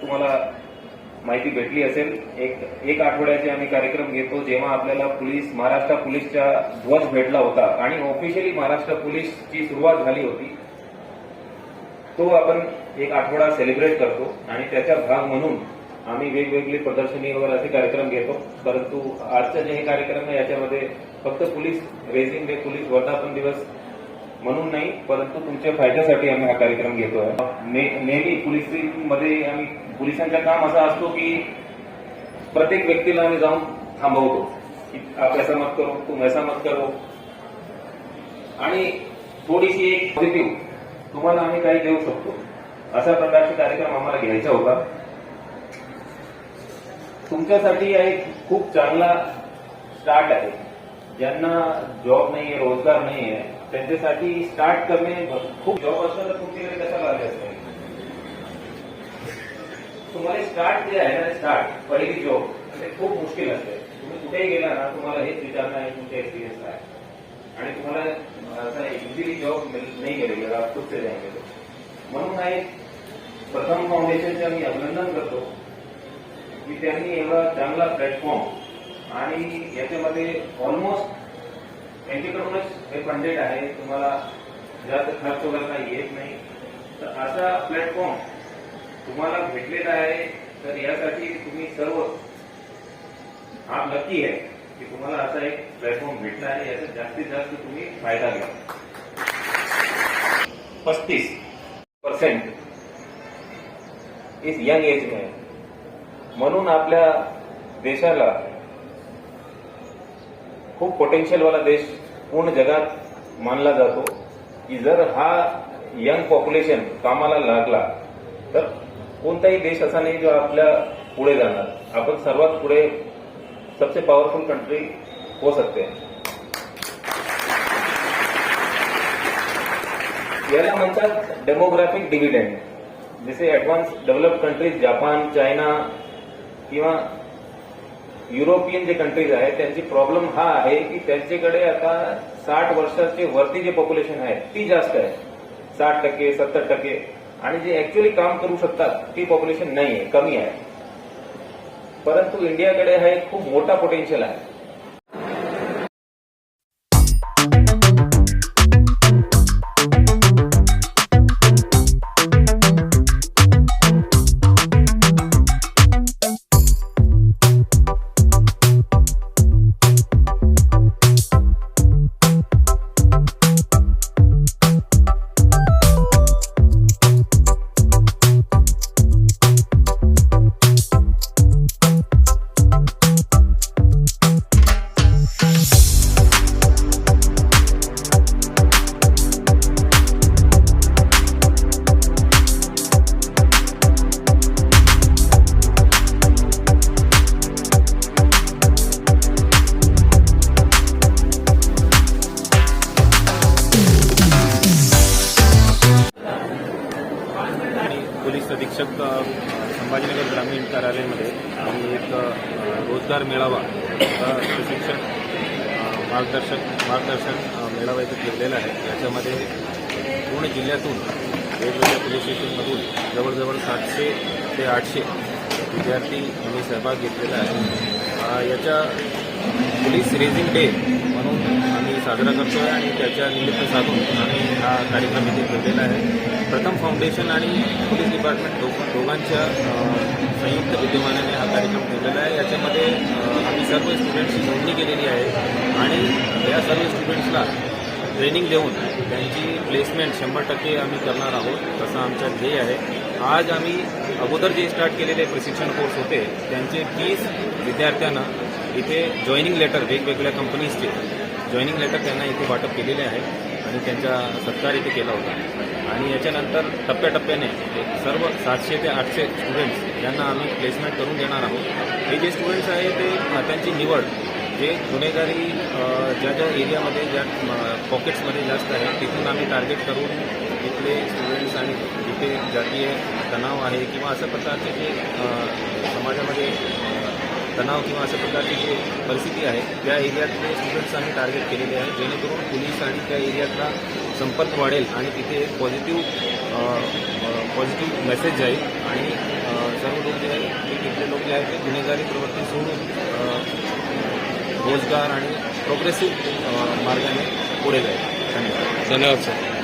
तुम्हाला माहिती भेटली असेल. एक एक आठवड्याचे आम्ही कार्यक्रम घेतो जेव्हा आपल्याला पोलीस महाराष्ट्र पोलीसचा ध्वज भेटला होता आणि ऑफिशियली महाराष्ट्र पोलीसची सुरुवात झाली होती. तो आपण एक आठवडा सेलिब्रेट करतो आणि त्याचा भाग म्हणून आम्ही वेगवेगळी प्रदर्शनी वगैरे असे कार्यक्रम घेतो. परंतु आजचं जे हे कार्यक्रम आहे याच्यामध्ये फक्त पोलीस रेझिंग डे पोलीस वर्धापन दिवस म्हणून नाही परंतु तुमच्या फायद्यासाठी आम्ही हा कार्यक्रम घेतोय. नेहमी पोलिसिंगमध्ये आम्ही पोलिसांचं काम असा असतो की प्रत्येक व्यक्तीला आम्ही जाऊन थांबवतो. की आप ऐसा मत करो तुम ऐसा मत करो. आणि थोडीशी एक पॉझिटिव्ह तुम्हाला आम्ही काही देऊ शकतो. अशा प्रकारचे कार्यक्रम आम्हाला घ्यायचा होता. तुमच्यासाठी एक खूप चांगला स्टार्ट आहे. ज्यांना जॉब नाही आहे रोजगार नाही आहे त्यांच्यासाठी स्टार्ट करणे खूप जॉब असतो तर तुमच्याकडे कसा लागले असते? तुम्हाला स्टार्ट जे आहे ना स्टार्ट पहिली जॉब ते खूप मुश्किल असते. तुम्ही कुठेही गेला ना तुम्हाला हेच विचारणं आहे तुमचा एक्सपिरियन्स काय आणि तुम्हाला असा इझिली जॉब नाही गेले आप खुद से म्हणून हा एक प्रथम फाउंडेशनचे मी अभिनंदन करतो की त्यांनी एवढा चांगला प्लॅटफॉर्म आणि याच्यामध्ये ऑलमोस्ट त्यांच्याकडूनच हे फंडेड आहे. तुम्हाला जास्त खर्च वगैरे काही येत नाही. तर असा प्लॅटफॉर्म तुम्हाला भेटलेला आहे. तर यासाठी तुम्ही सर्व हा नक्की आहे की तुम्हाला असा एक प्लॅटफॉर्म भेटला आहे. याचा जास्तीत जास्त तुम्ही फायदा घ्या. पस्तीस पर्सेंट इस यंग एज में म्हणून आपल्या देशाला खूप पोटेन्शियल वाला देश पूर्ण जगात मानला जातो की जर हा यंग पॉप्युलेशन कामाला लागला तर कोणताही देश असा नाही जो आपल्या पुढे जाणार. आपण सर्वात पुढे सबसे पॉवरफुल कंट्री हो सकते. हैं याला म्हणतात डेमोग्राफिक डिव्हिडंड जसे advance develop countries Japan China किंवा युरोपियन जे कंट्रीज आहेत त्यांची प्रॉब्लेम हा आहे की त्यांच्याकडे आता साठ वर्षाचे वरती जे पॉप्युलेशन आहे ती जास्त आहे. साठ टक्के सत्तर टक्के. आणि जे ऍक्च्युअली काम करू शकतात ती पॉप्युलेशन नाही आहे कमी आहे. परंतु इंडियाकडे हा एक खूप मोठा पोटेन्शियल आहे. शिक्षक संभाजीनगर ग्रामीण कार्यालयामध्ये आम्ही एक रोजगार मेळावा अ, प्रशिक्षण मार्गदर्शक मार्गदर्शन मेळावा इथे ठेवलेला आहे. याच्यामध्ये पूर्ण जिल्ह्यातून वेगवेगळ्या पोलीस स्टेशनमधून जवळजवळ सातशे ते आठशे विद्यार्थी यांनी सहभाग घेतलेला आहे. याच्या पोलीस रेझिंग डे म्हणून आम्ही साजरा करतो आहे आणि त्याच्या निमित्त साधून आम्ही हा कार्यक्रम इथे ठेवलेला आहे. प्रथम फाउंडेशन आणि पोलीस डिपार्टमेंट दो दोघांच्या संयुक्त विद्यमानाने हा कार्यक्रम ठेवलेला आहे. याच्यामध्ये आम्ही सर्व स्टुडंट्सची नोंदणी केलेली आहे आणि या सर्व स्टुडंट्सला ट्रेनिंग देऊन त्यांची प्लेसमेंट शंभर टक्के आम्ही करणार आहोत. तसं आमच्या ध्येय आहे. आज आम्ही अगोदर जे स्टार्ट केलेले प्रशिक्षण कोर्स होते त्यांचे तीस विद्यार्थ्यांना इथे जॉईनिंग लेटर वेगवेगळ्या कंपनीजचे जॉईनिंग लेटर त्यांना इथे वाटप केलेले आहे आणि त्यांचा सत्कार इथे केला होता. आणि याच्यानंतर टप्प्याटप्प्याने सर्व सातशे ते आठशे स्टुडंट्स यांना आम्ही प्लेसमेंट करून देणार आहोत हे जे स्टुडंट्स आहे ते त्यांची निवड जे गुन्हेगारी ज्या ज्या एरियामध्ये ज्या पॉकेट्समध्ये जास्त आहे तिथून आम्ही टार्गेट करून इथले स्टुडंट्स आणि जिथे जातीय तणाव आहे किंवा अशा प्रकारचे जे समाजामध्ये तणाव किंवा अशा प्रकारची जी परिस्थिती आहे त्या एरियातले स्टुडंट्स आम्ही टार्गेट केलेले आहे जेणेकरून पोलीस आणि त्या एरियातला संपर्क वाढेल आणि तिथे एक पॉझिटिव्ह पॉझिटिव्ह मेसेज जाईल. आणि सर्व लोक जे आहे ते तिथले लोक जे आहेत ते गुन्हेगारी प्रवृत्ती सोडून रोजगार आणि प्रोग्रेसिव्ह मार्गाने पुढे जाईल. धन्यवाद. धन्यवाद सर